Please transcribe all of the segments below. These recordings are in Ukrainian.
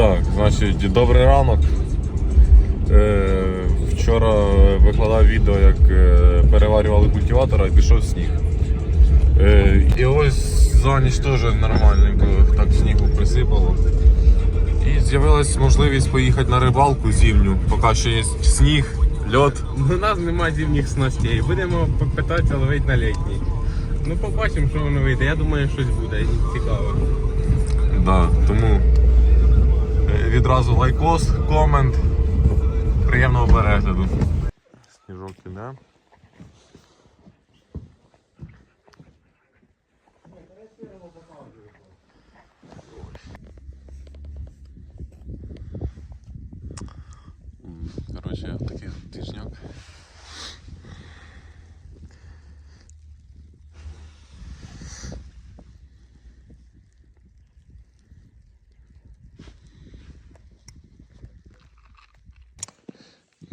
Так, значить, добрий ранок. Е, вчора викладав відео, як е, переварювали культиватора і пішов сніг. Е, і ось за ніч теж нормальненько так снігу присипало. І з'явилась можливість поїхати на рибалку зимню, поки ще є сніг, льод. У нас немає зимніх снастей. Будемо питатися ловити на літній. Ну побачимо, що воно вийде. Я думаю, щось буде цікаве. Да, тому відразу лайкос, комент. Приємного перегляду. Сніжок іде.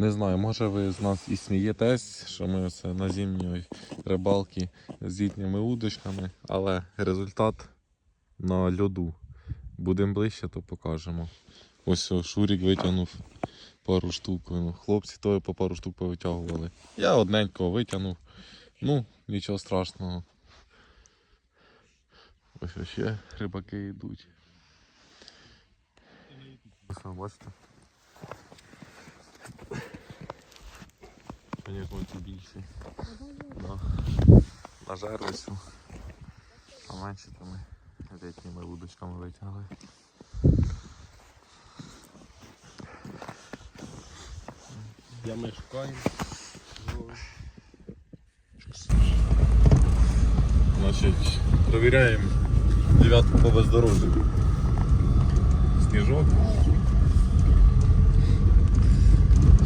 Не знаю, може ви з нас і смієтесь, що ми все на зимній рибалки з літніми удочками, але результат на льоду. Будемо ближче, то покажемо. Ось Шурік витягнув пару штук. ну, Хлопці то по пару штук повитягували. Я одненького витягнув. Ну, нічого страшного. Ось ще рибаки йдуть. Бачите. Звісно, ці більші. Да. На жерлицю. А менше то ми літніми вудочками витягли. Я ми шукаємо. Значить, перевіряємо дев'ятку по бездорожжю. Сніжок.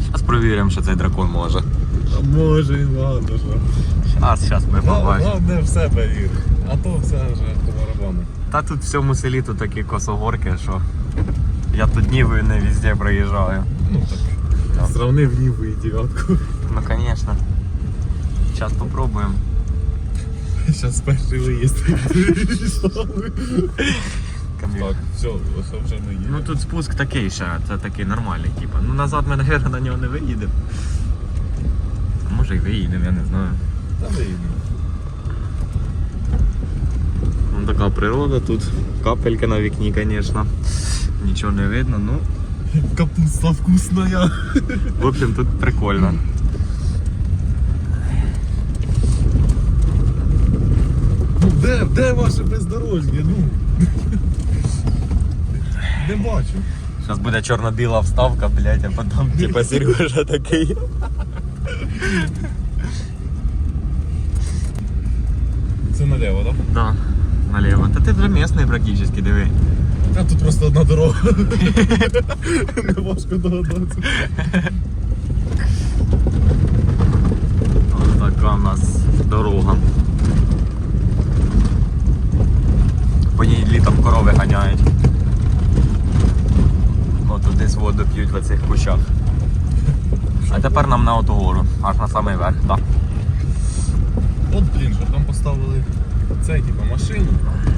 Зараз перевіримо, що цей дракон може. Може і ладно що. Зараз, зараз ми побачимо. Головне в себе вір. А то все вже барабану. Та тут в цьому селі тут такі косогорки, що я тут ніби не везде проїжджаю. Ну так. Сравнив Ніву і дев'ятку. Ну звісно. Зараз попробуємо. Зараз перший виїзд. Так, все, ось вже ми їдемо. Ну тут спуск такий ще, це такий нормальний, типу. Ну назад ми, мабуть, на нього не виїдемо. А може і виїдемо, я не знаю. Та виїдемо. Ну така природа тут. Капельки на вікні, звісно. Нічого не видно, ну. Капуста вкусная. В общем, тут прикольно. Ну де, де ваше бездорожжя? Ну. Не бачу. Зараз буде чорно-біла вставка, блядь, а потім типа Сережа такий. Це наліво, так? Да, наліво. Та ти вже місний практично, диви. А тут просто одна дорога. Не важко догадатися. Ось така в нас дорога. По ній літом корови ганяють. О, тут десь воду п'ють в цих кущах. А на оту гору, аж на самий верх, так. От блін, що там поставили цей типу машину.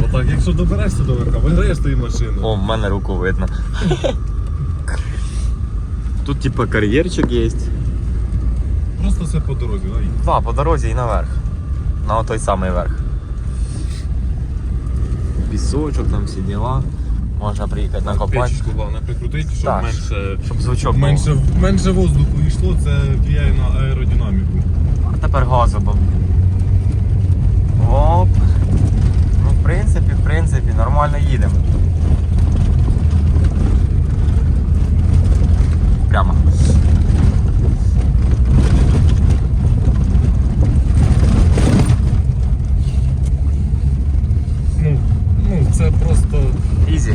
Отак, якщо доберешся до верха, виграєш тої машину. О, в мене руку видно. Тут типа кар'єрчик є. Просто все по дорозі, да? Два, по дорозі і наверх. На той самий верх. Пісочок, там всі діла. Можна приїхати накопати. Печечку головне прикрутити, щоб Так. менше, Щоб звучок менше, менше воздуху йшло, це впливає на аеродинаміку. А тепер газу бо. Оп. Ну, в принципі, в принципі, нормально їдемо. Прямо. Ну, ну це просто. Ізі.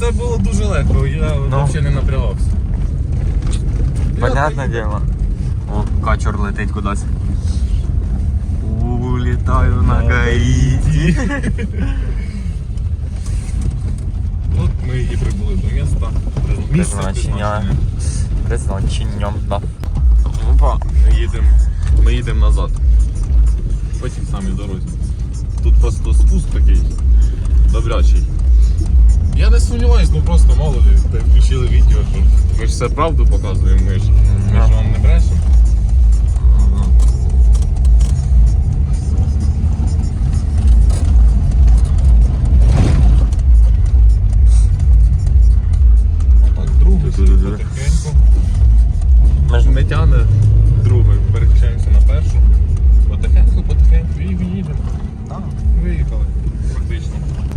Це було дуже легко, я Ну. взагалі не напрягався. Понятне діло. О, качур летить кудись. Улітаю на Гаїті. От ми і прибули до міста. Місце Призначення. да. Опа, ми їдемо, ми їдемо назад. По тій самій дорозі. Тут просто спуск такий добрячий. Я не сумніваюсь, ну просто мало ли, ти все правду показуємо, ми ж, ми ж вам не брешемо. Так, другу потихеньку. Ми ж Не тяне другою, переключаємося на першу. Потихеньку, потихеньку і виїдемо. Виїхали практично.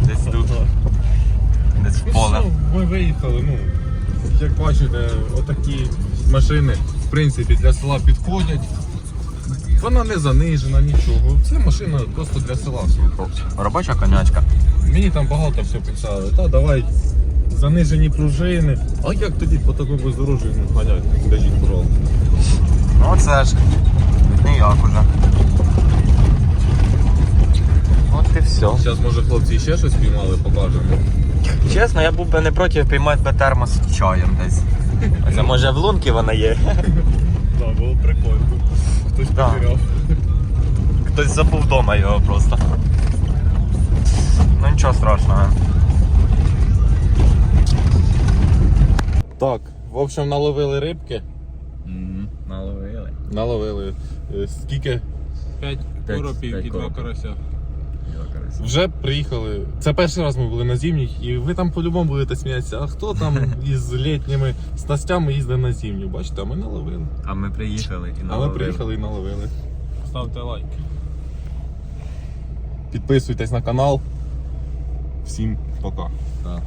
десь тут, десь в Ну поле. Виїхали, ну, як бачите, отакі машини, в принципі, для села підходять. Вона не занижена, нічого. Це машина просто для села. Робоча конячка. Мені там багато все писали. Та давай занижені пружини. А як тоді по такому бездорожжю ганять? Скажіть, пожалуйста. Ну це ж ніяк уже. От і все. Зараз, може, хлопці ще щось піймали, покажемо. Чесно, я був би не проти піймати би термос з чаєм десь. Це може в лунки вона є. Так, було прикольно. Хтось Да. потеряв. Хтось забув вдома його просто. Ну нічого страшного. Так, в общем, наловили рибки. Наловили. Наловили. Е, Скільки? П'ять- коропів п'ять і 2 коропів. карася. Вже приїхали. Це перший раз ми були на зимніх, і ви там по-любому будете сміятися. А хто там із літніми снастями їздить на зимню? Бачите, а ми наловили. А ми приїхали і наловили. А ми приїхали і наловили. Ставте лайк. Підписуйтесь на канал. Всім пока. Так.